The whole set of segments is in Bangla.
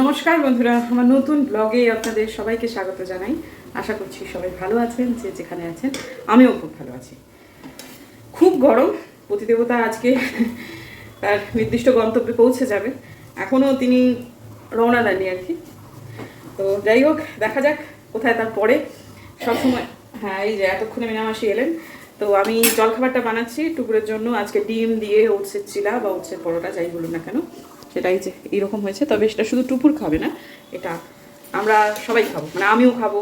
নমস্কার বন্ধুরা, আমার নতুন ব্লগে আপনাদের সবাইকে স্বাগত জানাই। আশা করছি সবাই ভালো আছেন, যে যেখানে আছেন, আমিও খুব ভালো আছি। খুব গরম, পতিদেবতা আজকে তার নির্দিষ্ট গন্তব্যে পৌঁছে যাবে। এখনও তিনি রওনা দেননি আর কি। তো যাই হোক, দেখা যাক কোথায় তার পরে সবসময় হ্যাঁ এই যে এতক্ষণে মিনামাসি এলেন। তো আমি জলখাবারটা বানাচ্ছি, টুকুরের জন্য আজকে ডিম দিয়ে ওটসের চিলা বা ওটসের পরোটা, যাই বলুন না কেন। সেটাই যে এইরকম হয়েছে, তবে সেটা শুধু টুপুর খাবে না, এটা আমরা সবাই খাব। মানে আমিও খাব।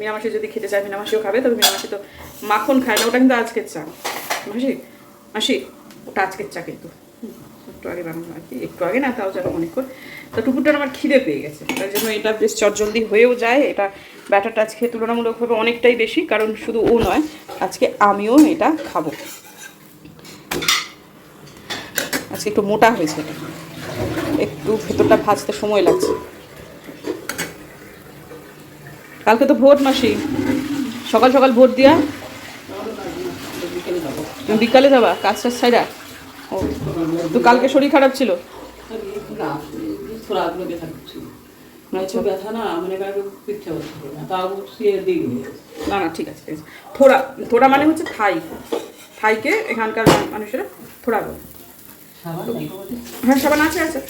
মিনামাসি যদি খেতে চায়, মিনামাসিও খাবে, তবে মিনামাসি তো মাখন খায় না, ওটা কিন্তু আজকের চা। মাসি মাসি, ওটা আজকের চা কিন্তু। একটু আগে বানানো আর কি, একটু আগে না, তাও যেন অনেকক্ষণ তো টুকুরটার আমার খিদে পেয়ে গেছে। তার জন্য এটা বেশ চটজলদি হয়েও যায়। এটা ব্যাটারটা আজকে তুলনামূলকভাবে অনেকটাই বেশি, কারণ শুধু ও নয়, আজকে আমিও এটা খাব। আজকে একটু মোটা হয়েছে এটা। একটু ভেতরটা ভাজতে সময় লাগছে। কালকে তো ভোট মাসি। সকাল সকাল ভোট দিয়া। তুমি বিকালে যাবা কাজ টাজ ছাইরা ও তো কালকে শরীর খারাপ ছিল? মানে না মনে না তাও শুয়ে দিই। না না ঠিক আছে থোড়া থোড়া মানে হচ্ছে থাই। থাইকে এখানকার মানুষেরা থোড়া বলে। হ্যাঁ সাবান আছে আছে।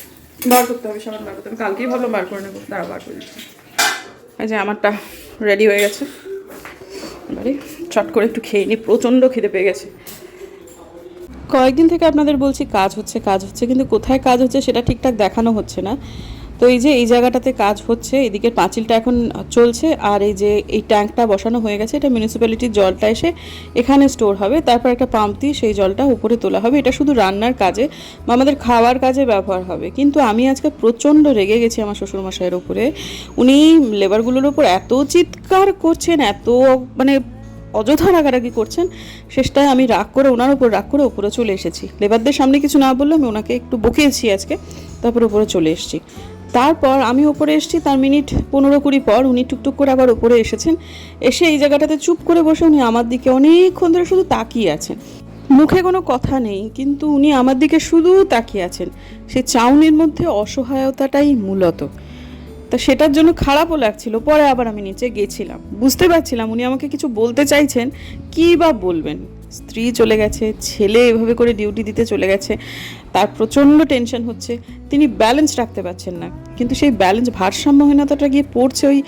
বার করতে হবে সামান বার করতে হবে। কালকেই ভাবলাম বার করে নেব তারা বার করে এই যে আমারটা রেডি হয়ে গেছে। এবারে চট করে একটু খেয়ে নিই প্রচণ্ড খিদে পেয়ে গেছে। কয়েকদিন থেকে আপনাদের বলছি কাজ হচ্ছে কাজ হচ্ছে, কিন্তু কোথায় কাজ হচ্ছে সেটা ঠিকঠাক দেখানো হচ্ছে না। তো এই যে এই জায়গাটাতে কাজ হচ্ছে, এদিকে পাঁচিলটা এখন চলছে আর এই যে এই ট্যাঙ্কটা বসানো হয়ে গেছে, এটা মিউনিসিপ্যালিটির জলটা এসে এখানে স্টোর হবে। তারপর একটা পাম্প দিয়ে সেই জলটা উপরে তোলা হবে। এটা শুধু রান্নার কাজে বা আমাদের খাওয়ার কাজে ব্যবহার হবে। কিন্তু আমি আজকে প্রচণ্ড রেগে গেছি আমার শ্বশুরমশাইয়ের উপরে। উনি লেবারগুলোর ওপর এত চিৎকার করছেন, এত মানে অযথা রাগারাগি করছেন, শেষটায় আমি রাগ করে, ওনার উপর রাগ করে উপরে চলে এসেছি। লেবারদের সামনে কিছু না বললে আমি ওনাকে একটু বকিয়েছি আজকে, তারপর উপরে চলে এসেছি। তারপর আমি ওপরে এসেছি, তার মিনিট পনেরো কুড়ি পর উনি টুকটুক করে আবার উপরে এসেছেন। এসে এই জায়গাটাতে চুপ করে বসে উনি আমার দিকে অনেকক্ষণ ধরে শুধু তাকিয়ে আছেন। মুখে কোনো কথা নেই, কিন্তু উনি আমার দিকে শুধু তাকিয়ে আছেন। সেই চাউনির মধ্যে অসহায়তাটাই মূলত। তা সেটার জন্য খারাপও লাগছিল, পরে আবার আমি নিচে গেছিলাম। বুঝতে পারছিলাম উনি আমাকে কিছু বলতে চাইছেন, কী বা বলবেন। স্ত্রী চলে গেছে, ছেলে এভাবে করে ডিউটি দিতে চলে গেছে, তার প্রচণ্ড টেনশন হচ্ছে, তিনি ব্যালেন্স রাখতে পারছেন না। কিন্তু সেই ব্যালেন্স ভারসাম্যহীনতাটা গিয়ে পড়ছে ওই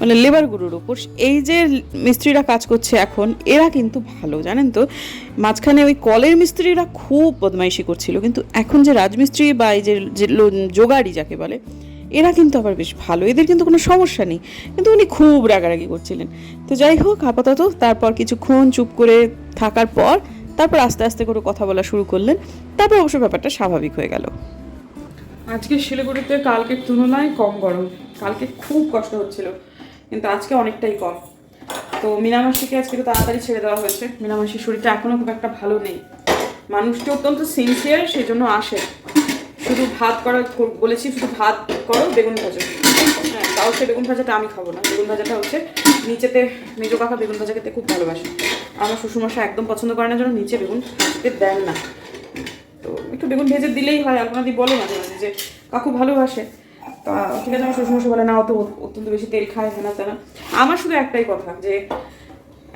মানে লেবারগুলোর উপর। এই যে মিস্ত্রিরা কাজ করছে এখন, এরা কিন্তু ভালো, জানেন তো? মাঝখানে ওই কলের মিস্ত্রিরা খুব বদমাইশি করছিল, কিন্তু এখন যে রাজমিস্ত্রি বা এই যে যোগাড়ি যাকে বলে এরা কিন্তু আবার বেশ ভালো, এদের কিন্তু কোনো সমস্যা নেই। কিন্তু উনি খুব রাগারাগি করছিলেন। তো যাই হোক, আপাতত তারপর কিছুক্ষণ চুপ করে থাকার পর তারপর আস্তে আস্তে করে কথা বলা শুরু করলেন। তারপর অবশ্য ব্যাপারটা স্বাভাবিক হয়ে গেল। আজকে শিলিগুড়িতে কালকের তুলনায় কম গরম। কালকে খুব কষ্ট হচ্ছিল, কিন্তু আজকে অনেকটাই কম। তো মিনামাসিকে আজকে তাড়াতাড়ি ছেড়ে দেওয়া হয়েছে। মিনামাসির শরীরটা এখনও খুব একটা ভালো নেই। মানুষটি অত্যন্ত সিনসিয়ার সেই জন্য আসে। শুধু ভাত করা বলেছি শুধু ভাত করো, বেগুন ভাজো। হ্যাঁ তাও সে বেগুন ভাজাটা আমি খাব না। বেগুন ভাজাটা হচ্ছে নিচেতে, মেজো কাকা বেগুন ভাজা খেতে খুব ভালোবাসে। আমার শ্বশুরমশাই একদম পছন্দ করে না যেন নিচে বেগুন দেন না। তো একটু বেগুন ভেজে দিলেই হয় আপনাদের বলে মাঝে মাঝে যে, কাকু ভালোবাসে। তা ঠিক আছে, আমার শ্বশুরমশা বলে, না অত, অত্যন্ত বেশি তেল খায় হেনা তেনা আমার শুধু একটাই কথা যে,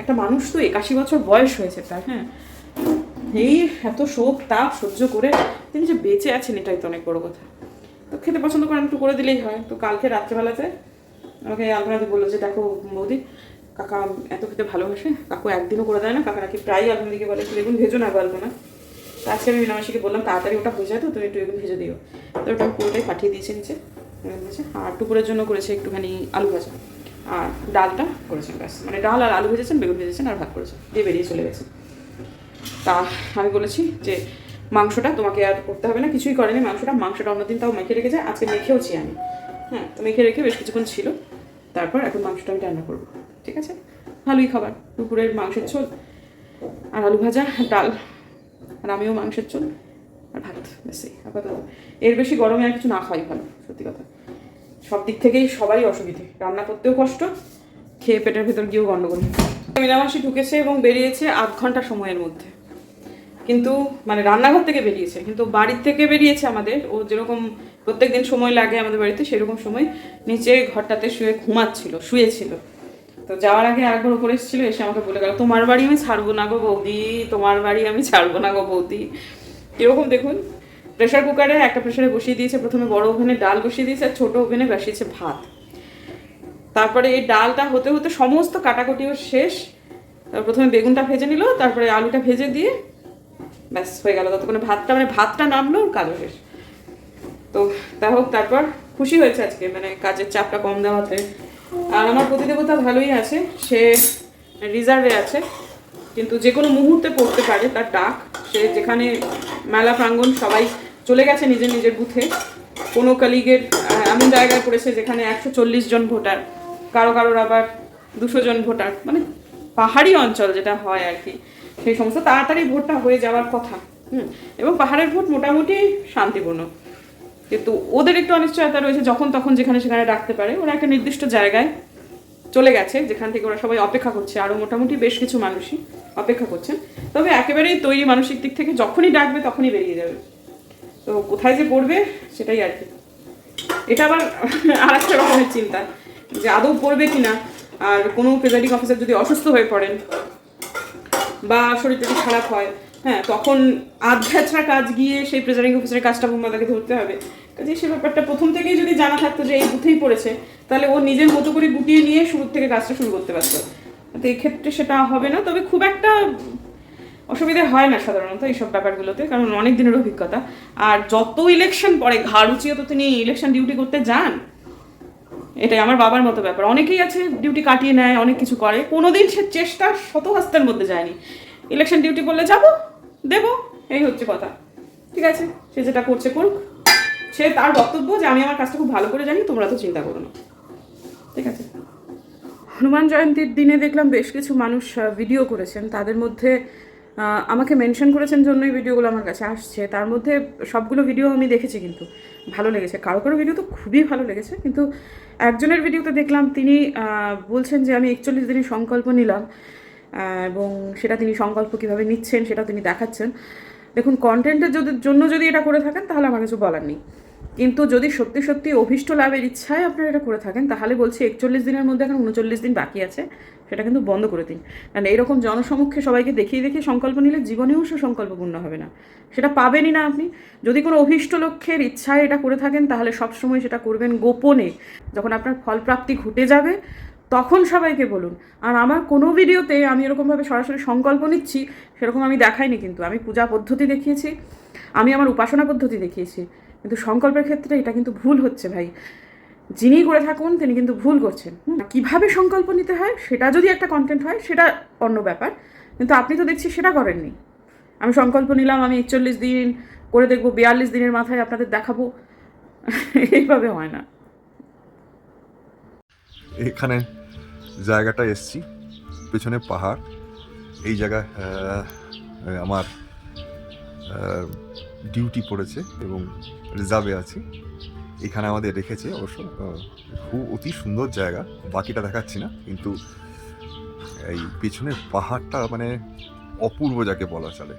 একটা মানুষ তো একাশি বছর বয়স হয়েছে তার হ্যাঁ? এই এত শোক, তাপ সহ্য করে তিনি যে বেঁচে আছেন এটাই তো অনেক বড় কথা। তো খেতে পছন্দ করেন, একটু করে দিলেই হয়। তো কালকে রাত্রেবেলাতে আমাকে আলপনাদি বলল যে, দেখো বৌদি, কাকা এত খেতে ভালোবাসে। কাকু একদিনও করে দেয় না। কাকা নাকি প্রায়ই আলপনাদিকে বলে বেগুন ভেজো না গল্পনা তো আজকে আমি মিনামাসিকে বললাম, তাড়াতাড়ি ওটা হয়ে যায় তো তুমি একটু বেগুন ভেজে দিও। তো ওটা আমি পুরোটাই পাঠিয়ে দিয়েছি নিচে। আর দুপুরের জন্য করেছে একটুখানি আলু ভাজা। আর ডালটা করেছেন, ব্যাস। মানে ডাল আর আলু ভেজেছেন, বেগুন ভেজেছেন আর ভাত করেছেন। দিয়ে বেরিয়ে চলে গেছে। তা আমি বলেছি যে মাংসটা তোমাকে আর করতে হবে না, কিছুই করেনি মাংসটা মাংসটা অন্যদিন তাও মেখে রেখে যায় আজকে মেখেওছি আমি। হ্যাঁ তো মেখে রেখে বেশ কিছুক্ষণ ছিল, তারপর এখন মাংসটা আমি রান্না করব, ঠিক আছে? ভালোই খাবার, দুপুরের মাংসের ঝোল আর আলু ভাজা, ডাল, আর আমিও মাংসের ঝোল আর ভাত বেশি আপাতত। এর বেশি গরমে আর কিছু না খাই ভালো, সত্যি কথা। সব দিক থেকেই সবারই অসুবিধে, রান্না করতেও কষ্ট, খেয়ে পেটের ভেতর গিয়েও গন্ডগোল মিনামাসি ঢুকেছে এবং বেরিয়েছে আধ ঘণ্টা সময়ের মধ্যে। কিন্তু মানে রান্নাঘর থেকে বেরিয়েছে, কিন্তু বাড়ির থেকে বেরিয়েছে আমাদের। ও যেরকম প্রত্যেক দিন সময় লাগে আমাদের বাড়িতে, সেরকম সময় নিচে ঘরটাতে শুয়ে ঘুমাচ্ছিল, শুয়েছিল। তো যাওয়ার আগে আরেকবার উপরে এসেছিল, এসে আমাকে বলে গেল, তোমার বাড়ি আমি ছাড়বো না গো বৌদি, তোমার বাড়ি আমি ছাড়বো না গো বৌদি। এরকম দেখুন প্রেশার কুকারে একটা প্রেশারে বসিয়ে দিয়েছে, প্রথমে বড় ওভেনে ডাল বসিয়ে দিয়েছে, আর ছোটো ওভেনে বসিয়েছে ভাত। তারপরে এই ডালটা হতে হতে সমস্ত কাটাকুটিও শেষ। প্রথমে বেগুনটা ভেজে নিল, তারপরে আলুটা ভেজে দিয়ে ব্যাস হয়ে গেল। ততক্ষণে ভাতটা মানে ভাতটা নামলো, কাজও শেষ। তো তা হোক, তারপর খুশি হয়েছে আজকে মানে কাজের চাপটা কম দেওয়াতে। আর আমার প্রতিদেবতা ভালোই আছে, সে রিজার্ভে আছে, কিন্তু যে কোনো মুহূর্তে পড়তে পারে তার ডাক। সে যেখানে মেলা প্রাঙ্গণ, সবাই চলে গেছে নিজের নিজের বুথে। কোনো কালিগের এমন জায়গায় পড়েছে যেখানে একশো চল্লিশ জন ভোটার। কারও কারোর আবার দুশো জন ভোটার মানে পাহাড়ি অঞ্চল যেটা হয় আর কি, সেই সমস্ত তাড়াতাড়ি ভোটটা হয়ে যাওয়ার কথা, হুম, এবং পাহাড়ের ভোট মোটামুটি শান্তিপূর্ণ। কিন্তু ওদের একটু অনিশ্চয়তা রয়েছে, যখন তখন যেখানে সেখানে ডাকতে পারে, ওরা একটা নির্দিষ্ট জায়গায় চলে গেছে, যেখান থেকে ওরা সবাই অপেক্ষা করছে আরও মোটামুটি বেশ কিছু মানুষই অপেক্ষা করছেন। তবে একেবারেই তৈরি মানসিক দিক থেকে যখনই ডাকবে তখনই বেরিয়ে যাবে। তো কোথায় যে পড়বে সেটাই আর কি। এটা আবার আর একটা রকমের চিন্তা। যে আদৌ পড়বে কিনা, আর কোনো প্রেজাইডিং অফিসার যদি অসুস্থ হয়ে পড়েন বা শরীর টরীর খারাপ হয় হ্যাঁ তখন আধ্যাত্রা কাজ গিয়ে সেই প্রেজারিং অফিসারের কাজটা তাকে ধরতে হবে। কাজে সে ব্যাপারটা প্রথম থেকেই যদি জানা থাকতো যে এই বুথেই পড়েছে, তাহলে ও নিজের মতো করে গুটিয়ে নিয়ে শুরু থেকে কাজটা শুরু করতে পারতো। তো এই ক্ষেত্রে সেটা হবে না, তবে খুব একটা অসুবিধা হয় না সাধারণত এইসব ব্যাপারগুলোতে, কারণ অনেক দিনের অভিজ্ঞতা। আর যত ইলেকশন পরে ঘাড় উঁচিয়ে তো তিনি ইলেকশন ডিউটি করতে যান এটাই আমার বাবার মতো ব্যাপার। অনেকেই আছে ডিউটি কাটিয়ে নেয়, অনেক কিছু করে। কোনোদিন সে চেষ্টা শত হস্তের মধ্যে যায়নি। ইলেকশন ডিউটি করলে যাব, দেব, এই হচ্ছে কথা। ঠিক আছে? সে যেটা করছে করুক। সে তার বক্তব্য যে আমি আমার কাজটা খুব ভালো করে জানি, তোমরা তো চিন্তা করো না। ঠিক আছে? হনুমান জয়ন্তীর দিনে দেখলাম বেশ কিছু মানুষ ভিডিও করেছেন। তাদের মধ্যে আমাকে মেনশন করেছেন জন্যই ভিডিওগুলো আমার কাছে আসছে। তার মধ্যে সবগুলো ভিডিও আমি দেখেছি কিন্তু, ভালো লেগেছে। কারও কারও ভিডিও তো খুবই ভালো লেগেছে, কিন্তু একজনের ভিডিওতে দেখলাম তিনি বলছেন যে আমি একচল্লিশ দিনের সংকল্প নিলাম এবং সেটা তিনি সংকল্প কীভাবে নিচ্ছেন সেটা তিনি দেখাচ্ছেন। দেখুন কন্টেন্টের যদি জন্য যদি এটা করে থাকেন, তাহলে আমার কিছু বলার নেই। কিন্তু যদি সত্যি সত্যি অভীষ্ট লাভের ইচ্ছায় আপনারা এটা করে থাকেন, তাহলে বলছি একচল্লিশ দিনের মধ্যে এখন উনচল্লিশ দিন বাকি আছে, সেটা কিন্তু বন্ধ করে দিন। কারণ এইরকম জনসমক্ষে সবাইকে দেখিয়ে দেখিয়ে সংকল্প নিলে জীবনেও সে সংকল্পপূর্ণ হবে না। সেটা পাবেনই না আপনি। যদি কোনো অভীষ্ট লক্ষ্যের ইচ্ছায় এটা করে থাকেন, তাহলে সবসময় সেটা করবেন গোপনে। যখন আপনার ফলপ্রাপ্তি ঘটে যাবে, তখন সবাইকে বলুন। আর আমার কোনো ভিডিওতে আমি এরকমভাবে সরাসরি সংকল্প নিচ্ছি, সেরকম আমি দেখাইনি কিন্তু। আমি পূজা পদ্ধতি দেখিয়েছি, আমি আমার উপাসনা পদ্ধতি দেখিয়েছি। কিন্তু সংকল্পের ক্ষেত্রে এটা কিন্তু ভুল হচ্ছে ভাই। যিনি করে থাকুন তিনি কিন্তু ভুল করছেন। কীভাবে সংকল্প নিতে হয় সেটা যদি একটা কন্টেন্ট হয় সেটা অন্য ব্যাপার। কিন্তু আপনি তো দেখছি সেটা করেননি। আমি সংকল্প নিলাম আমি একচল্লিশ দিন করে দেখব বিয়াল্লিশ দিনের মাথায় আপনাদের দেখাবো। এইভাবে হয় না। এখানে জায়গাটা এসছি পেছনে পাহাড়। এই জায়গায় আহ, আমার ডিউটি পড়েছে এবং রিজার্ভে আছি। এখানে আমাদের রেখেছে অবশ্য খুব অতি সুন্দর জায়গা। বাকিটা দেখাচ্ছি না, কিন্তু এই পেছনের পাহাড়টা মানে অপূর্ব যাকে বলা চলে।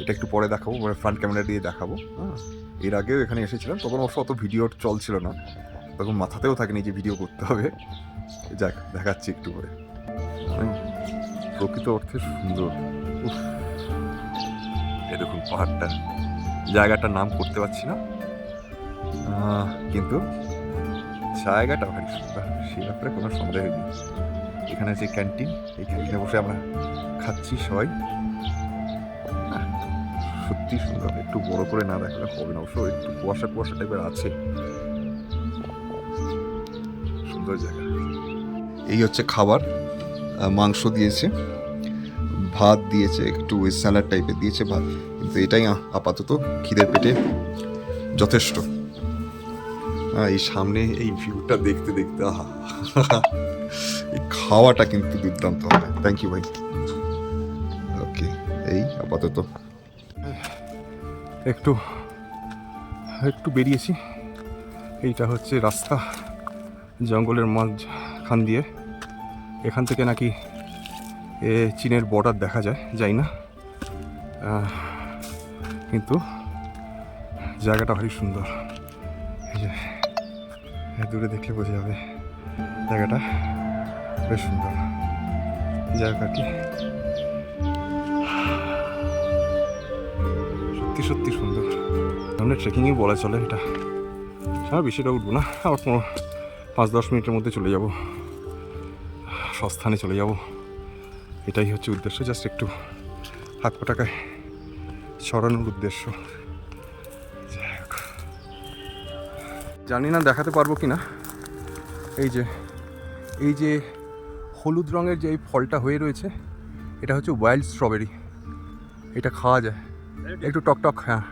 এটা একটু পরে দেখাবো মানে ফ্রন্ট ক্যামেরা দিয়ে দেখাবো হ্যাঁ। এর আগেও এখানে এসেছিলাম, তখন অবশ্য অত ভিডিও চলছিল না। তখন মাথাতেও থাকেনি যে ভিডিও করতে হবে। যাক, দেখাচ্ছি একটু করে মানে প্রকৃত অর্থে সুন্দর। দেখুন পাহাড়টা। জায়গাটার নাম করতে পারছি না। কিন্তু জায়গাটা ভারী সুন্দর সে ব্যাপারে কোনো সন্দেহ নেই। এখানে যে ক্যান্টিন, এই ক্যান্টিনে বসে আমরা খাচ্ছি সবাই। সত্যি সুন্দর, একটু বড় করে না দেখালে হবে না, অবশ্য একটু কুয়াশা কুয়াশা টাইপের আছে। সুন্দর জায়গা। এই হচ্ছে খাবার মাংস দিয়েছে। ভাত দিয়েছে, একটু স্যালাড টাইপের দিয়েছে ভাত। কিন্তু এটাই আপাতত খিদের পেটে যথেষ্ট। এই সামনে এই ভিউটা দেখতে দেখতে, আহা। এই খাওয়াটা কিন্তু দুর্দান্ত হবে। থ্যাংক ইউ ভাই। ওকে এই আপাতত। একটু একটু বেরিয়েছি। এইটা হচ্ছে রাস্তা, জঙ্গলের মাঝখান দিয়ে। এখান থেকে নাকি এ চীনের বর্ডার দেখা যায়, যাই না? কিন্তু জায়গাটা ভারী সুন্দর। দূরে দেখলে বোঝা যাবে, জায়গাটা বেশ সুন্দর। জায়গাটি সত্যি সত্যি সুন্দর। আমরা ট্রেকিংই বলা চলে এটা। হ্যাঁ বেশিটা উঠবো না, আবার পনেরো, পাঁচ, দশ মিনিটের মধ্যে চলে যাব। সস্থানে চলে যাব। এটাই হচ্ছে উদ্দেশ্য জাস্ট একটু হাত পাটাকায় সরানোর উদ্দেশ্য। জানি না দেখাতে পারব কি না এই যে এই যে হলুদ রঙের যে এই ফলটা হয়ে রয়েছে, এটা হচ্ছে ওয়াইল্ড স্ট্রবেরি এটা খাওয়া যায়। একটু টক টক হ্যাঁ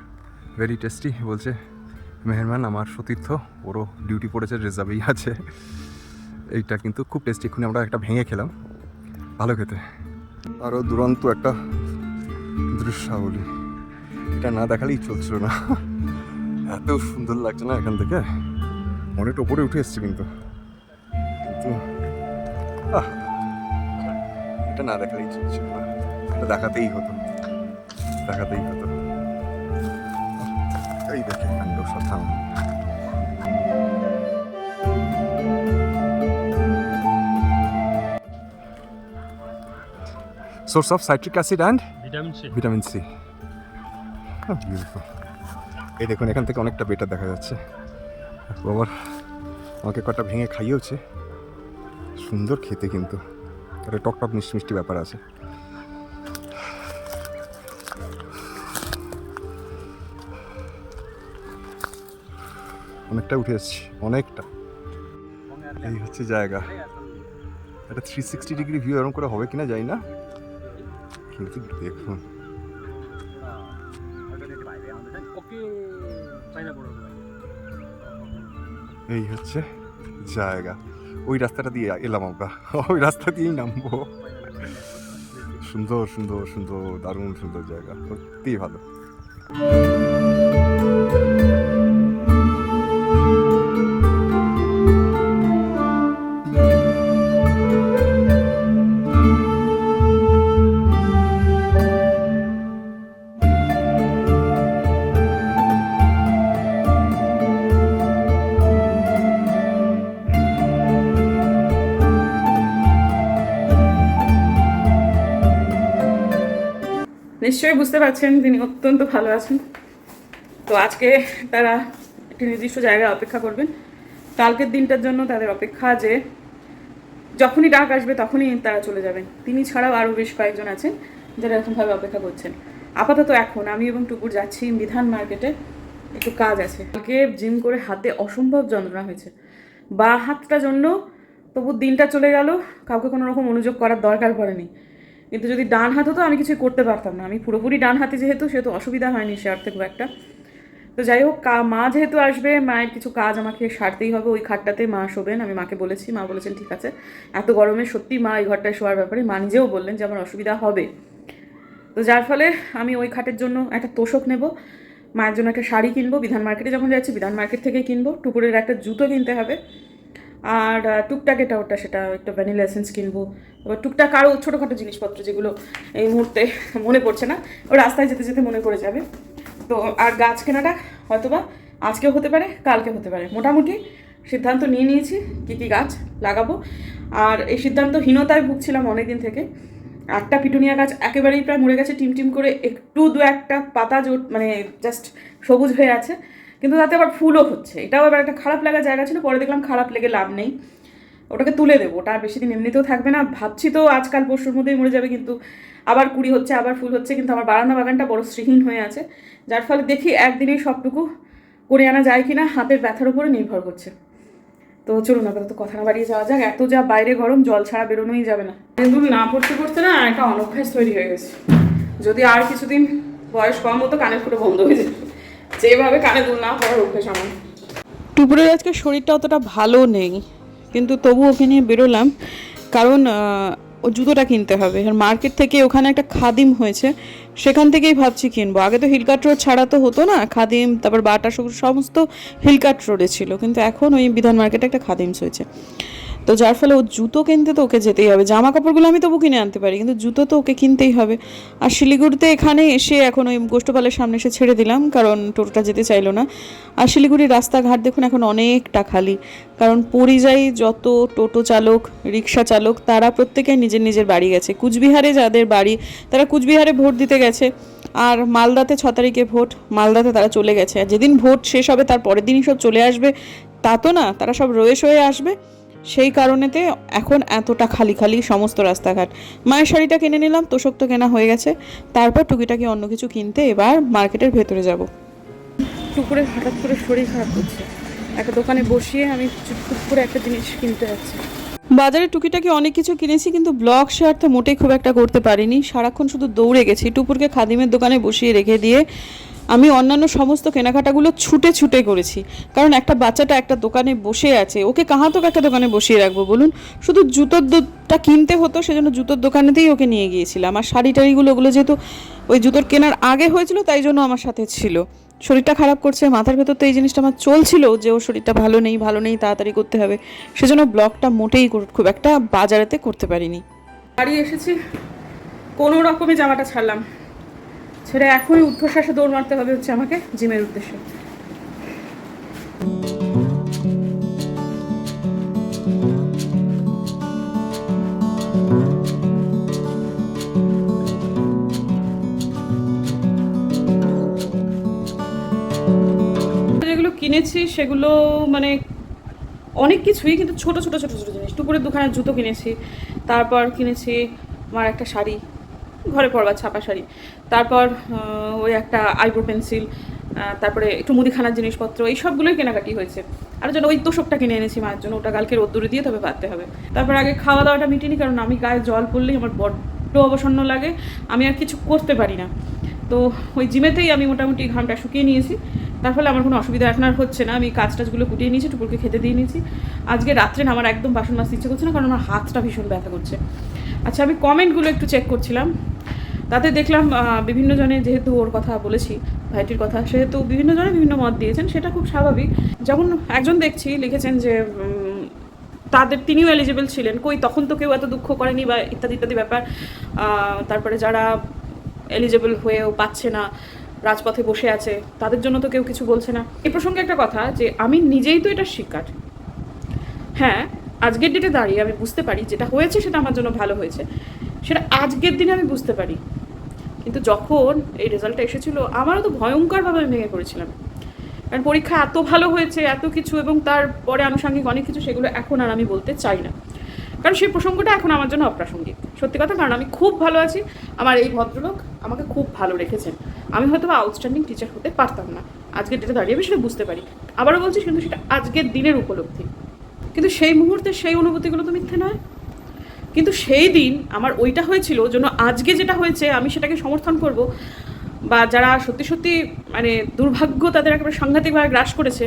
ভেরি টেস্টি বলছে মেহরমান, আমার সতীর্থ। ওরও ডিউটি পড়েছে রেজার্ভেই আছে। এইটা কিন্তু খুব টেস্টি এক্ষুনি আমরা একটা ভেঙে খেলাম। ভালো খেতে। আরও দুরন্ত একটা দৃশ্যাবলী। এটা না দেখালেই চলছিল না। এত সুন্দর লাগছে না এখান থেকে? অনেকটা উপরে উঠে এসছে কিন্তু। কিন্তু এটা না দেখালেই চলছিল না। এটা দেখাতেই হতো। দেখাতেই হতো। এই দেখে কাণ্ড সাথাম source of citric acid and vitamin C vitamin C beautiful এই দেখুন এখান থেকে অনেকটা বেটার দেখা যাচ্ছে। বাবার আমাকে কটা ভেঙে খাইয়েওছে। সুন্দর খেতে কিন্তু। একটা টক টক মিষ্টি মিষ্টি ব্যাপার আছে। অনেকটা উঠে এসেছি অনেকটা। এই হচ্ছে জায়গা। একটা থ্রি সিক্সটি ডিগ্রি ভিউ এরকম করে হবে কিনা জানি না। কিন্তু দেখুন। এই হচ্ছে জায়গা। ওই রাস্তাটা দিয়ে এলাম আমরা। ওই রাস্তা দিয়েই নামবো। সুন্দর সুন্দর সুন্দর দারুণ সুন্দর জায়গা। সত্যিই ভালো। নিশ্চয়ই বুঝতে পারছেন তিনি অত্যন্ত ভালো আছেন। তো আজকে তারা একটি নির্দিষ্ট জায়গায় অপেক্ষা করবেন। কালকের দিনটার জন্য তাদের অপেক্ষা যে যখনই ডাক আসবে তখনই তারা চলে যাবেন। তিনি ছাড়াও আরও বেশ কয়েকজন আছেন যারা এরকমভাবে অপেক্ষা করছেন। আপাতত এখন আমি এবং টুকুর যাচ্ছি বিধান মার্কেটে। একটু কাজ আছে। কালকে জিম করে হাতে অসম্ভব যন্ত্রণা হয়েছে। বা হাতটা জন্য তবু দিনটা চলে গেল। কাউকে কোনো রকম অনুযোগ করার দরকার পড়েনি। কিন্তু যদি ডান হাত হতো, আমি কিছু করতে পারতাম না। আমি পুরোপুরি ডান হাতে যেহেতু, সেহেতু অসুবিধা হয়নি সে অর্থে খুব একটা। তো যাই হোক মা যেহেতু আসবে, মায়ের কিছু কাজ আমাকে সারতেই হবে। ওই খাটটাতে মা শোবেন, আমি মাকে বলেছি, মা বলেছেন, ঠিক আছে, এত গরমে সত্যি মা এই ঘরটায় শোয়ার ব্যাপারে। মা নিজেও বললেন যে, আমার অসুবিধা হবে। তো যার ফলে আমি ওই খাটের জন্য একটা তোষক নেব। মায়ের জন্য একটা শাড়ি কিনবো। বিধান মার্কেটে যখন যাচ্ছি, বিধান মার্কেট থেকে কিনবো। টুকুরের একটা জুতো কিনতে হবে। আর টুকটাক এটা ওটা সেটা একটা ভ্যানিলা এসেন্স কিনবো। এবার টুকটাক আরও ছোটোখাটো জিনিসপত্র যেগুলো এই মুহূর্তে মনে পড়ছে না, ও রাস্তায় যেতে যেতে মনে পড়ে যাবে। তো, আর গাছ কেনাটা হয়তোবা আজকেও হতে পারে, কালকে হতে পারে। মোটামুটি সিদ্ধান্ত নিয়ে নিয়েছি কী কী গাছ লাগাবো। আর এই সিদ্ধান্তহীনতায় ভুগছিলাম অনেকদিন থেকে। একটা পিটুনিয়া গাছ একেবারেই প্রায় মরে গেছে টিম টিম করে একটু দু একটা পাতা জোট মানে জাস্ট সবুজ হয়ে আছে। কিন্তু তাতে আবার ফুলও হচ্ছে। এটাও আবার একটা খারাপ লাগা জায়গা ছিল, পরে দেখলাম খারাপ লেগে লাভ নেই। ওটাকে তুলে দেবো, ওটা আর বেশি দিন এমনিতেও থাকবে না। ভাবছি তো আজকাল পরশুর মধ্যেই মরে যাবে, কিন্তু আবার কুড়ি হচ্ছে, আবার ফুল হচ্ছে, কিন্তু আমার বারান্দা বাগানটা বড় শ্রীহীন হয়ে আছে। যার ফলে দেখি একদিনেই সবটুকু করে আনা যায় কি না হাতের ব্যথার উপরে নির্ভর করছে। তো চলুন, আপাতত কথা না বাড়িয়ে যাওয়া যাক। এত যা বাইরে গরম, জল ছাড়া বেরোনোই যাবে না। দুল না পড়তে পড়তে না একটা অনভ্যাস তৈরি হয়ে গেছে। যদি আর কিছুদিন বয়স কম হতো, কানের ফুটো বন্ধ হয়ে যেত। যেভাবে কানে দুল না পড়ার অভ্যেস আমার। টুপুরের আজকে শরীরটা অতটা ভালো নেই, কিন্তু তবু ওকে নিয়ে বেরোলাম, কারণ ও জুতোটা কিনতে হবে। আর মার্কেট থেকে ওখানে একটা খাদিম হয়েছে, সেখান থেকেই ভাবছি কিনবো। আগে তো হিলকাট রোড ছাড়া তো হতো না, খাদিম, তারপর বাটা সমস্ত হিলকাট রোডে ছিল। কিন্তু এখন ওই বিধান মার্কেটে একটা খাদিমস হয়েছে। তো যার ফলে ও জুতো কিনতে তো ওকে যেতেই হবে। জামা কাপড়গুলো আমি তবু কিনে আনতে পারি, কিন্তু জুতো তো ওকে কিনতেই হবে। আর শিলিগুড়িতে এখানে এসে এখন ওই গোষ্ঠপালের সামনে এসে ছেড়ে দিলাম, কারণ টোটোটা যেতে চাইলো না। আর শিলিগুড়ির রাস্তাঘাট দেখুন এখন অনেকটা খালি, কারণ পরিযায়ী যত টোটো চালক, রিক্সা চালক, তারা প্রত্যেকে নিজের নিজের বাড়ি গেছে। কুচবিহারে যাদের বাড়ি, তারা কুচবিহারে ভোট দিতে গেছে, আর মালদাতে ছ তারিখে ভোট, মালদাতে তারা চলে গেছে। আর যেদিন ভোট শেষ হবে, তার পরের দিনই সব চলে আসবে। তা তো না, তারা সব রয়ে সয়ে আসবে। সেই কারণেতে এখন এতটা খালি খালি সমস্ত রাস্তাঘাট। মায়ের শাড়িটা কিনে নিলাম তোষক তো কেনা হয়ে গেছে। তারপর টুকিটাকি অন্য কিছু কিনতে এবার মার্কেটের ভেতরে যাব। টুকুরে হঠাৎ করে শরীর খারাপ করছে। একটা দোকানে বসিয়ে আমি চুপ করে একটা জিনিস কিনতে যাচ্ছি। বাজারে টুকিটাকি অনেক কিছু কিনেছি কিন্তু ব্লগ শেয়ার তো মোটেই খুব একটা করতে পারিনি। সারাক্ষণ শুধু দৌড়ে গেছি। টুপুরকে খাদিমের দোকানে বসিয়ে রেখে দিয়ে আমি অন্যান্য সমস্ত কেনাকাটাগুলো ছুটে ছুটে করেছি। কারণ একটা বাচ্চাটা একটা দোকানে বসে আছে, ওকে কাহাতক একটা দোকানে বসিয়ে রাখব, বলুন? শুধু জুতোর দুধটা কিনতে হতো, সেজন্য জুতোর দোকানেতেই ওকে নিয়ে গিয়েছিলাম। আর শাড়ি টাড়িগুলো ওগুলো যেহেতু ওই জুতোর কেনার আগে হয়েছিল, তাই জন্য আমার সাথে ছিল। শরীরটা খারাপ করছে, মাথার ভেতর তো এই জিনিসটা আমার চলছিল যে ওর শরীরটা ভালো নেই ভালো নেই, তাড়াতাড়ি করতে হবে। সেজন্য ব্লগটা মোটেই খুব একটা বাজারেতে করতে পারিনি। বাড়ি এসেছি, কোনো রকমে জামাটা ছাড়লাম। ছেড়ে এখনই ঊর্ধ্বশ্বাসে দৌড় মারতে হবে হচ্ছে আমাকে জিমের উদ্দেশ্যে। যেগুলো কিনেছি, সেগুলো মানে অনেক কিছুই, কিন্তু ছোট ছোট ছোট ছোট জিনিস। টুকুরের দোকানের জুতো কিনেছি, তারপর কিনেছি আমার একটা শাড়ি। ঘরে পরবার ছাপা শাড়ি। তারপর ওই একটা আইব্রো পেন্সিল তারপরে একটু মুদিখানার জিনিসপত্র, এই সবগুলোই কেনাকাটি হয়েছে। আর জন্য ওই তোষকটা কিনে এনেছি মায়ের জন্য, ওটা কালকে রোদ্দুরে দিয়ে তবে পাততে হবে। তারপর আগে খাওয়া দাওয়াটা মিটিনি, কারণ আমি গায়ে জল পড়লেই আমার বড্ড অবসন্ন লাগে। আমি আর কিছু করতে পারি না। তো ওই জিমেতেই আমি মোটামুটি ঘামটা শুকিয়ে নিয়েছি। তার ফলে আমার কোনো অসুবিধা এখন আর হচ্ছে না। আমি কাজ টাজগুলো কুটিয়ে নিয়েছি টুকুরকে খেতে দিয়ে নিয়েছি। আজকে রাত্রে আমার একদম বাসন মাজতে ইচ্ছে করছে না, কারণ আমার হাতটা ভীষণ ব্যথা করছে। আচ্ছা আমি কমেন্টগুলো একটু চেক করছিলাম। তাতে দেখলাম বিভিন্ন জনে যেহেতু ওর কথা বলেছি, ভাইটির কথা, সেহেতু বিভিন্ন জনে বিভিন্ন মত দিয়েছেন, সেটা খুব স্বাভাবিক। যেমন একজন দেখছি, লিখেছেন যে তাদের তিনিও এলিজিবল ছিলেন, কই তখন তো কেউ এত দুঃখ করেনি বা ইত্যাদি ইত্যাদি ব্যাপার। তারপরে যারা এলিজেবল হয়েও পাচ্ছে না রাজপথে বসে আছে, তাদের জন্য তো কেউ কিছু বলছে না। এই প্রসঙ্গে একটা কথা যে আমি নিজেই তো এটা শিকার হ্যাঁ আজকের ডেটে দাঁড়িয়ে আমি বুঝতে পারি যেটা হয়েছে সেটা আমার জন্য ভালো হয়েছে। সেটা আজকের দিনে আমি বুঝতে পারি। কিন্তু যখন এই রেজাল্টটা এসেছিল, আমারও তো ভয়ঙ্করভাবে আমি ভেঙে পড়েছিলাম। কারণ পরীক্ষা এত ভালো হয়েছে, এত কিছু, এবং তারপরে আনুষঙ্গিক অনেক কিছু, সেগুলো এখন আর আমি বলতে চাই না। কারণ সেই প্রসঙ্গটা এখন আমার জন্য অপ্রাসঙ্গিক। সত্যি কথা, কারণ আমি খুব ভালো আছি। আমার এই ভদ্রলোক আমাকে খুব ভালো রেখেছেন। আমি হয়তো বা আউটস্ট্যান্ডিং টিচার হতে পারতাম না। আজকের ডেটে দাঁড়িয়ে আমি সেটা বুঝতে পারি। আবারও বলছি, কিন্তু সেটা আজকের দিনের উপলব্ধি। কিন্তু সেই মুহূর্তে সেই অনুভূতিগুলো তো মিথ্যে নয়। কিন্তু সেই দিন আমার ওইটা হয়েছিল জন্য আজকে যেটা হয়েছে, আমি সেটাকে সমর্থন করব বা যারা সত্যি সত্যি মানে দুর্ভাগ্য তাদের একেবারে সাংঘাতিকভাবে গ্রাস করেছে,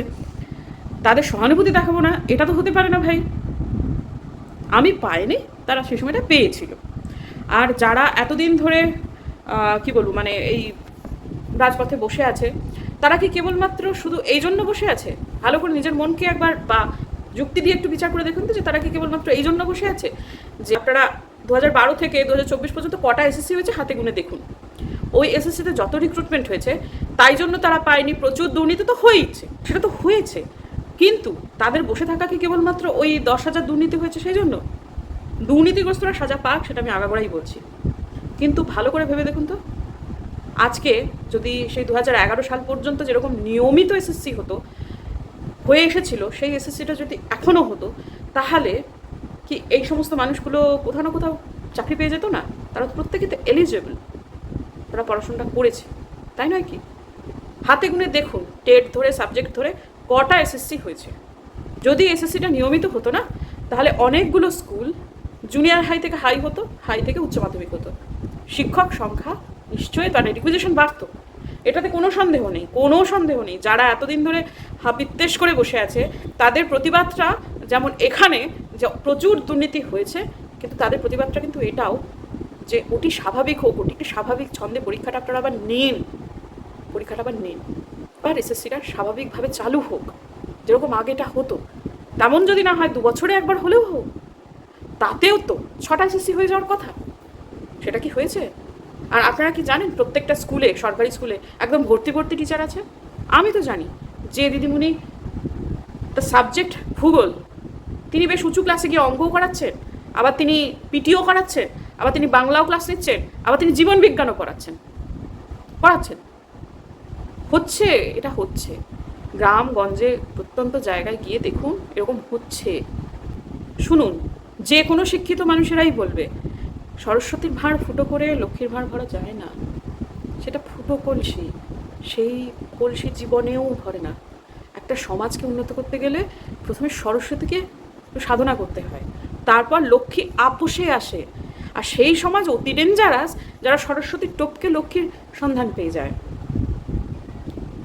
তাদের সহানুভূতি দেখাবো না। এটা তো হতে পারে না ভাই। আমি পাইনি, তারা সেই সময়টা পেয়েছিল। আর যারা এতদিন ধরে কি বলব মানে এই রাজপথে বসে আছে, তারা কি কেবলমাত্র শুধু এই জন্য বসে আছে? ভালো করে নিজের মনকে একবার বা যুক্তি দিয়ে একটু বিচার করে দেখুন তো যে তারা কি কেবলমাত্র এই জন্য বসে আছে? যে আপনারা দু হাজার বারো থেকে দু হাজার চব্বিশ পর্যন্ত কটা এসএসসি হয়েছে হাতে গুনে দেখুন। ওই এসএসসিতে যত রিক্রুটমেন্ট হয়েছে, তাই জন্য তারা পায়নি। প্রচুর দুর্নীতি তো হয়েইছে। সেটা তো হয়েছে। কিন্তু তাদের বসে থাকা কি কেবলমাত্র ওই দশ হাজার দুর্নীতি হয়েছে সেই জন্য? দুর্নীতিগ্রস্তরা সাজা পাক, সেটা আমি আগাগোড়াই বলছি। কিন্তু ভালো করে ভেবে দেখুন তো। আজকে যদি সেই দু হাজার এগারো সাল পর্যন্ত যেরকম নিয়মিত এসএসসি হতো, হয়ে এসেছিল, সেই এসএসসিটা যদি এখনও হতো, তাহলে কি এই সমস্ত মানুষগুলো কোথাও না কোথাও চাকরি পেয়ে যেত না? তারা প্রত্যেকে তো এলিজেবল তারা পড়াশোনাটা করেছে। তাই নয় কি? হাতে গুনে দেখুন, টেট ধরে সাবজেক্ট ধরে কটা এসএসসি হয়েছে? যদি এসএসসিটা নিয়মিত হতো না, তাহলে অনেকগুলো স্কুল জুনিয়র হাই থেকে হাই হতো হাই থেকে উচ্চ মাধ্যমিক হতো। শিক্ষক সংখ্যা নিশ্চয়ই তার রিকুইজিশন বাড়তো। এটাতে কোনো সন্দেহ নেই, কোনো সন্দেহ নেই। যারা এতদিন ধরে হাপিত্তেশ করে বসে আছে, তাদের প্রতিবাদটা যেমন এখানে যে প্রচুর দুর্নীতি হয়েছে, কিন্তু তাদের প্রতিবাদটা কিন্তু এটাও যে ওটি স্বাভাবিক হোক ওটি একটি স্বাভাবিক ছন্দে পরীক্ষাটা আপনারা আবার নিন। পরীক্ষাটা আবার নিন। আর এসএসসিটা স্বাভাবিকভাবে চালু হোক, যেরকম আগেটা হতো। তেমন যদি না হয় দু বছরে একবার হলেও হোক। তাতেও তো ছটা এসএসসি হয়ে যাওয়ার কথা। সেটা কি হয়েছে? আর আপনারা কি জানেন, প্রত্যেকটা স্কুলে, সরকারি স্কুলে একদম ভর্তি ভর্তি টিচার আছে? আমি তো জানি যে দিদিমণি দ্য সাবজেক্ট ভূগোল। তিনি বেশ উঁচু ক্লাসে গিয়ে অঙ্কও করাচ্ছেন আবার তিনি পিটিও করাচ্ছেন আবার তিনি বাংলাও ক্লাস নিচ্ছেন আবার তিনি জীবন বিজ্ঞানও পড়াচ্ছেন। পড়াচ্ছেন। হচ্ছে, এটা হচ্ছে। গ্রাম, গঞ্জে প্রত্যন্ত জায়গায় গিয়ে দেখুন, এরকম হচ্ছে। শুনুন, যে কোনো শিক্ষিত মানুষেরাই বলবে, সরস্বতীর ভাঁড় ফুটো করে লক্ষ্মীর ভাঁড় ভরা যায় না। সেটা ফুটো কলসি, সেই কলসি জীবনেও ভরে না। একটা সমাজকে উন্নত করতে গেলে প্রথমে সরস্বতীকে সাধনা করতে হয়, তারপর লক্ষ্মী আপোষে আসে। আর সেই সমাজ অতি ডেঞ্জারাস যারা সরস্বতীর টোপকে লক্ষ্মীর সন্ধান পেয়ে যায়।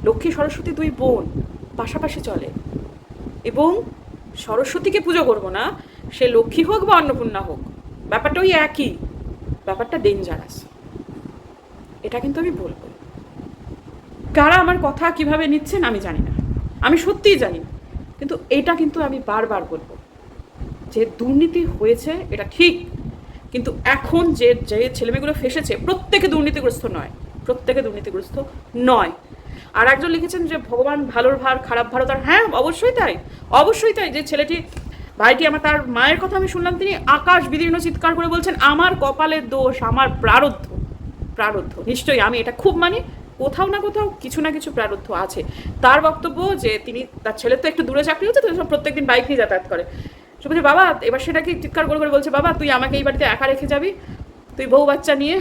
লক্ষ্মী সরস্বতী দুই বোন পাশাপাশি চলে। এবং সরস্বতীকে পুজো করব না, সে লক্ষ্মী হোক বা অন্নপূর্ণা হোক ব্যাপারটা ওই একই, ব্যাপারটা ডেঞ্জারাস এটা কিন্তু আমি বলব। কারা আমার কথা কীভাবে নিচ্ছেন আমি জানি না। আমি সত্যিই জানি না। কিন্তু এটা কিন্তু আমি বারবার বলব। যে দুর্নীতি হয়েছে, এটা ঠিক। কিন্তু এখন যে যে ছেলেমেয়েগুলো ফেসেছে, প্রত্যেকে দুর্নীতিগ্রস্ত নয়। প্রত্যেকে দুর্নীতিগ্রস্ত নয়। আর একজন লিখেছেন যে, ভগবান ভালোর ভার, খারাপ ভারত আর হ্যাঁ অবশ্যই তাই অবশ্যই তাই যে ছেলেটি, ভাইটি আমার, তার মায়ের কথা আমি শুনলাম, তিনি আকাশ বিদীর্ণ চিৎকার করে বলছেন, আমার কপালের দোষ, আমার প্রারব্ধ প্রারব্ধ নিশ্চয়ই আমি এটা খুব মানি, কোথাও না কোথাও কিছু না কিছু প্রারব্ধ আছে। তার বক্তব্য যে, তিনি, তার ছেলে তো একটু দূরে চাকরি হচ্ছে, তো প্রত্যেকদিন বাইক নিয়ে যাতায়াত করে। সে বলছে, বাবা, এবার সেটাকে চিৎকার করে করে বলছে, বাবা, তুই আমাকে এই বাড়িতে একা রেখে যাবি, তুই বউ বাচ্চা নিয়ে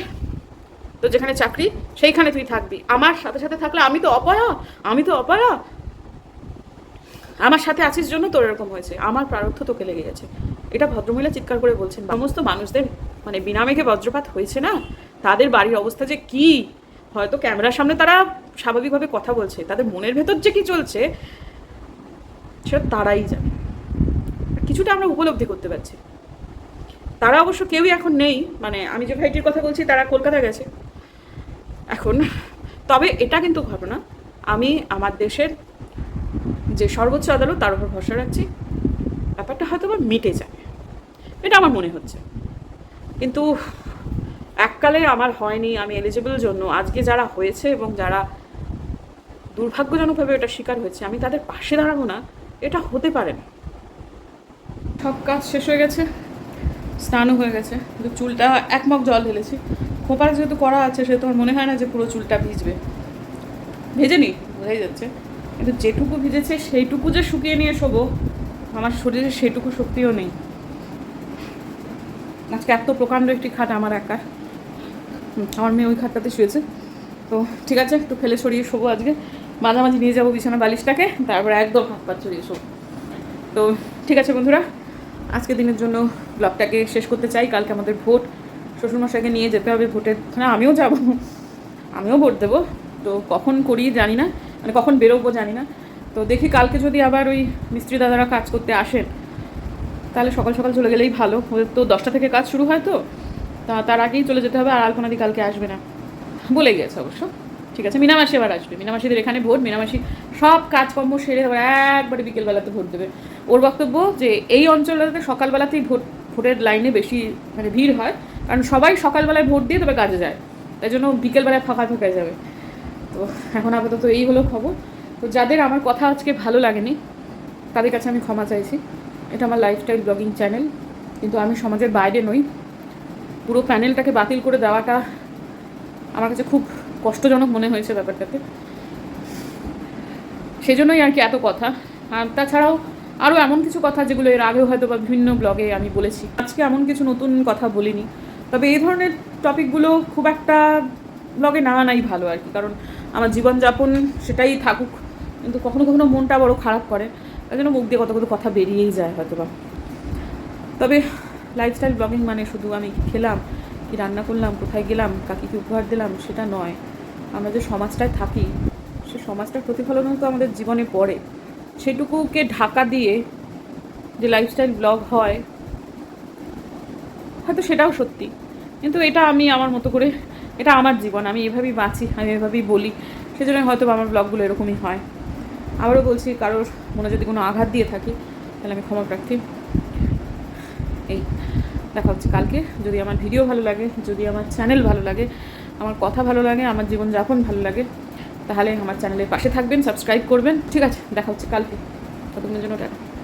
তো যেখানে চাকরি, সেইখানে তুই থাকবি। আমার সাথে সাথে থাকলে আমি তো অপয়া, আমি তো অপয়া। আমার সাথে আছিস জন্য তোর এরকম হয়েছে। আমার প্রারব্ধ তোকে লেগে গেছে। এটা ভদ্রমহিলা চিৎকার করে বলছেন সমস্ত মানুষদের মানে বিনা মেঘে বজ্রপাত হয়েছে না? তাদের বাড়ির অবস্থা যে কি? হয়তো ক্যামেরার সামনে তারা স্বাভাবিকভাবে কথা বলছে। তাদের মনের ভেতর যে কি চলছে, সেটা তারাই জানে। কিছুটা আমরা উপলব্ধি করতে পারছি। তারা অবশ্য কেউই এখন নেই। মানে আমি যে ভাইটির কথা বলছি, তারা কলকাতা গেছে। এখন। তবে এটা কিন্তু ঘটনা। আমি আমার দেশের যে সর্বোচ্চ আদালত, তার উপর ভরসা রাখছি। ব্যাপারটা হয়তো বা মিটে যাবে এটা আমার মনে হচ্ছে। কিন্তু এককালে আমার হয়নি, আমি এলিজিবল জন্য। আজকে যারা হয়েছে এবং যারা দুর্ভাগ্যজনকভাবে এটা শিকার হয়েছে, আমি তাদের পাশে দাঁড়াবো না। এটা হতে পারে না। সব কাজ শেষ হয়ে গেছে। স্নানও হয়ে গেছে। কিন্তু চুলটা এক মগ জল ঢেলেছি। খোপার যেহেতু করা আছে সেহেতু আমার মনে হয় না যে পুরো চুলটা ভিজবে। ভেজেনি বোঝাই যাচ্ছে। কিন্তু যেটুকু ভিজেছে সেইটুকু যে শুকিয়ে নিয়ে শোবো আমার শরীরে সেটুকু শক্তিও নেই। আজকে এত প্রকাণ্ড একটি খাট আমার একার। আমার মেয়ে ওই খাটটাতে শুয়েছে। তো ঠিক আছে একটু ফেলে সরিয়ে শোবো আজকে। মাঝামাঝি নিয়ে যাব বিছানা বালিশটাকে তারপরে একদম হাত পা ছড়িয়ে শোবো। তো ঠিক আছে বন্ধুরা আজকে দিনের জন্য ব্লগটাকে শেষ করতে চাই। কালকে আমাদের ভোট। শ্বশুরমশাইকে নিয়ে যেতে হবে ভোটের হ্যাঁ আমিও যাব। আমিও ভোট দেবো। তো কখন করি জানি না। মানে কখন বেরোবো জানি না। তো দেখি কালকে যদি আবার ওই মিস্ত্রি দাদারা কাজ করতে আসেন, তাহলে সকাল সকাল চলে গেলেই ভালো। ওদের তো দশটা থেকে কাজ শুরু হয় তো। তা তার আগেই চলে যেতে হবে, আর আলপনাদি কালকে আসবে না। বলে গেছে অবশ্য। ঠিক আছে, মিনামাসি এবার আসবে। মিনামাসিদের এখানে ভোট, মিনামাসি সব কাজকর্ম সেরে এবার একবারে বিকেলবেলাতে ভোট দেবে। ওর বক্তব্য যে, এই অঞ্চলটাতে সকালবেলাতেই ভোট, ভোটের লাইনে বেশি মানে ভিড় হয়। কারণ সবাই সকালবেলায় ভোট দিয়ে তবে কাজে যায়। তাই জন্য বিকেলবেলায় ফাঁকা ফাঁকা যাবে। তো এখন আপাতত এই হলো খবর। তো যাদের আমার কথা আজকে ভালো লাগেনি, তাদের কাছে আমি ক্ষমা চাইছি। এটা আমার লাইফস্টাইল ব্লগিং চ্যানেল কিন্তু আমি সমাজের বাইরে নই। পুরো প্যানেলটাকে বাতিল করে দেওয়াটা আমার কাছে খুব কষ্টজনক মনে হয়েছে ব্যাপারটাতে। সেই জন্যই আর কি এত কথা। আর তাছাড়াও আরও এমন কিছু কথা যেগুলো এর আগেও হয়তো বা বিভিন্ন ব্লগে আমি বলেছি। আজকে এমন কিছু নতুন কথা বলিনি। তবে এই ধরনের টপিকগুলো খুব একটা ব্লগে না আনাই ভালো আর কি। কারণ আমার জীবনযাপন সেটাই থাকুক, কিন্তু কখনো কখনো মনটা বড় খারাপ করে। তাই জন্য মুখ দিয়ে কত কত কথা বেরিয়েই যায় হয়তো বা তবে লাইফস্টাইল ব্লগিং মানে শুধু আমি কি খেলাম, কি রান্না করলাম, কোথায় গেলাম, কাকে কি উপহার দিলাম, সেটা নয়। আমরা যে সমাজটায় থাকি, সে সমাজটার প্রতিফলনও তো আমাদের জীবনে পড়ে। সেটুকুকে ঢাকা দিয়ে যে লাইফস্টাইল ব্লগ হয় হয়তো সেটাও সত্যি। কিন্তু এটা আমি আমার মতো করে, এটা আমার জীবন, আমি এভাবেই বাঁচি, আমি এভাবেই বলি। সেজন্য হয়তো আমার ব্লগগুলো এরকমই হয়। আবারও বলছি, কারোর মনে যদি কোনো আঘাত দিয়ে থাকি, তাহলে আমি ক্ষমা প্রার্থী। এই, দেখা হচ্ছে কালকে। যদি আমার ভিডিও ভালো লাগে, যদি আমার চ্যানেল ভালো লাগে, আমার কথা ভালো লাগে, আমার জীবনযাপন ভালো লাগে, তাহলে আমার চ্যানেলের পাশে থাকবেন সাবস্ক্রাইব করবেন। ঠিক আছে, দেখা হচ্ছে কালকে। ততক্ষণের জন্য টাটা।